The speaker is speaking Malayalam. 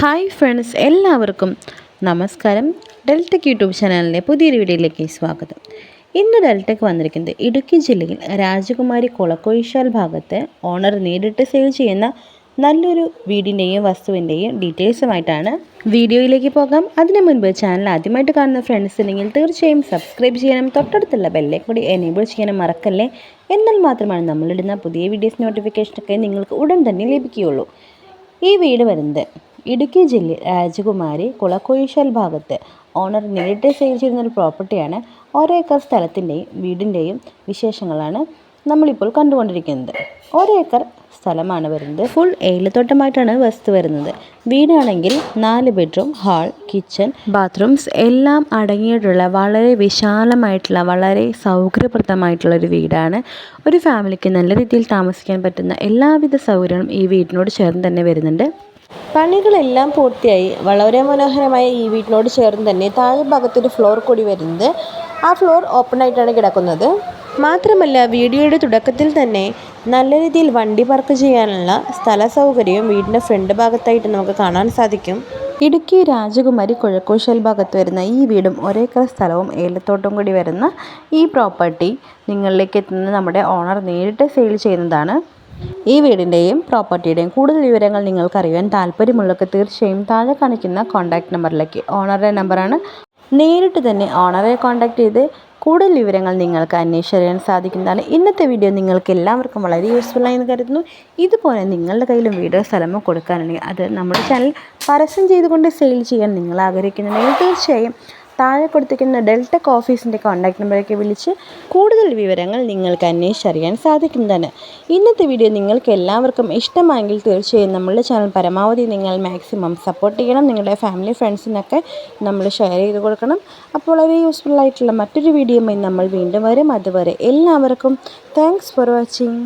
ഹായ് ഫ്രണ്ട്സ് എല്ലാവർക്കും നമസ്കാരം ഡെൽറ്റക് യൂട്യൂബ് ചാനലിന്റെ പുതിയൊരു വീഡിയോയിലേക്ക് സ്വാഗതം. ഇന്ന് ഡെൽറ്റക്ക് വന്നിരിക്കുന്നത് ഇടുക്കി ജില്ലയിൽ രാജകുമാരി കുളക്കൊഴിശാൽ ഭാഗത്ത് ഓണർ നേരിട്ട് സെയിൽ ചെയ്യുന്ന നല്ലൊരു വീടിന്റെയും വസ്തുവിന്റെയും ഡീറ്റെയിൽസുമായിട്ടാണ് വീഡിയോയിലേക്ക് പോകാം. അതിനു മുൻപ് ചാനൽ ആദ്യമായിട്ട് കാണുന്ന ഫ്രണ്ട്സ് ഉണ്ടെങ്കിൽ തീർച്ചയായും സബ്സ്ക്രൈബ് ചെയ്യാനും തൊട്ടടുത്തുള്ള ബെല്ലേ കൂടി എനേബിൾ ചെയ്യാനും മറക്കല്ലേ? എന്നാൽ മാത്രമാണ് നമ്മളിടുന്ന പുതിയ വീഡിയോസ് നോട്ടിഫിക്കേഷനൊക്കെ നിങ്ങൾക്ക് ഉടൻ തന്നെ ലഭിക്കുകയുള്ളൂ. ഈ വീട് വരുന്നത് ഇടുക്കി ജില്ലയിൽ രാജകുമാരി കുളക്കൊഴിശാൽ ഭാഗത്ത് ഓണർ നേരിട്ട് ചെയ്യുന്ന ഒരു പ്രോപ്പർട്ടിയാണ് ഒരേക്കർ സ്ഥലത്തിന്റെയും വീടിന്റെയും വിശേഷങ്ങളാണ് നമ്മളിപ്പോൾ കണ്ടുകൊണ്ടിരിക്കുന്നത്. ഒരേക്കർ സ്ഥലമാണ് വരുന്നത്. ഫുൾ ഏലത്തോട്ടമായിട്ടാണ് വസ്തു വരുന്നത്. വീടാണെങ്കിൽ നാല് ബെഡ്റൂം ഹാൾ കിച്ചൺ ബാത്റൂംസ് എല്ലാം അടങ്ങിയിട്ടുള്ള വളരെ വിശാലമായിട്ടുള്ള വളരെ സൗകര്യപ്രദമായിട്ടുള്ള ഒരു വീടാണ്. ഒരു ഫാമിലിക്ക് നല്ല രീതിയിൽ താമസിക്കാൻ പറ്റുന്ന എല്ലാവിധ സൗകര്യങ്ങളും ഈ വീടിനോട് ചേർന്ന് തന്നെ വരുന്നുണ്ട്. പണികളെല്ലാം പൂർത്തിയായി. വളരെ മനോഹരമായ ഈ വീട്ടിനോട് ചേർന്ന് തന്നെ താഴെ ഭാഗത്തൊരു ഫ്ലോർ കൂടി വരുന്നത് ആ ഫ്ലോർ ഓപ്പൺ ആയിട്ടാണ് കിടക്കുന്നത്. മാത്രമല്ല വീഡിയോയുടെ തുടക്കത്തിൽ തന്നെ നല്ല രീതിയിൽ വണ്ടി പാർക്ക് ചെയ്യാനുള്ള സ്ഥല സൗകര്യവും വീടിന്റെ ഫ്രണ്ട് ഭാഗത്തായിട്ട് നമുക്ക് കാണാൻ സാധിക്കും. ഇടുക്കി രാജകുമാരി കുഴക്കോശൽ ഭാഗത്ത് വരുന്ന ഈ വീടും ഒരേക്കർ സ്ഥലവും ഏലത്തോട്ടം കൂടി വരുന്ന ഈ പ്രോപ്പർട്ടി നിങ്ങളിലേക്ക് എത്തുന്നത് നമ്മുടെ ഓണർ നേരിട്ട് സെയിൽ ചെയ്യുന്നതാണ്. ഈ വീടിന്റെയും പ്രോപ്പർട്ടിയുടെയും കൂടുതൽ വിവരങ്ങൾ നിങ്ങൾക്കറിയാൻ താല്പര്യമുള്ളവർക്ക് തീർച്ചയായും താഴെ കാണിക്കുന്ന കോൺടാക്റ്റ് നമ്പറിലേക്ക് ഓണറുടെ നമ്പറാണ് നേരിട്ട് തന്നെ ഓണറെ കോൺടാക്റ്റ് ചെയ്ത് കൂടുതൽ വിവരങ്ങൾ നിങ്ങൾക്ക് അന്വേഷിച്ചറിയാൻ സാധിക്കുന്നതാണ്. ഇന്നത്തെ വീഡിയോ നിങ്ങൾക്ക് എല്ലാവർക്കും വളരെ യൂസ്ഫുള്ളായി എന്ന് കരുതുന്നു. ഇതുപോലെ നിങ്ങളുടെ കയ്യിലും വീടോ സ്ഥലമോ കൊടുക്കാനുണ്ടെങ്കിൽ അത് നമ്മുടെ ചാനൽ പരസ്യം ചെയ്തുകൊണ്ട് സെയിൽ ചെയ്യാൻ നിങ്ങൾ ആഗ്രഹിക്കുന്നുണ്ടെങ്കിൽ തീർച്ചയായും താഴെ കൊടുത്തിരിക്കുന്ന ഡെൽറ്റ ഓഫീസിന്റെ കോൺടാക്ട് നമ്പറൊക്കെ വിളിച്ച് കൂടുതൽ വിവരങ്ങൾ നിങ്ങൾക്ക് അന്വേഷിച്ചറിയാൻ സാധിക്കുന്നതാണ്. ഇന്നത്തെ വീഡിയോ നിങ്ങൾക്ക് എല്ലാവർക്കും ഇഷ്ടമായെങ്കിൽ തീർച്ചയായും നമ്മളുടെ ചാനൽ പരമാവധി നിങ്ങൾ മാക്സിമം സപ്പോർട്ട് ചെയ്യണം. നിങ്ങളുടെ ഫാമിലി ഫ്രണ്ട്സിനൊക്കെ നമ്മൾ ഷെയർ ചെയ്ത് കൊടുക്കണം. അപ്പോൾ വളരെ യൂസ്ഫുൾ ആയിട്ടുള്ള മറ്റൊരു വീഡിയോയുമായി നമ്മൾ വീണ്ടും വരും. അതുവരെ എല്ലാവർക്കും താങ്ക്സ് ഫോർ വാച്ചിങ്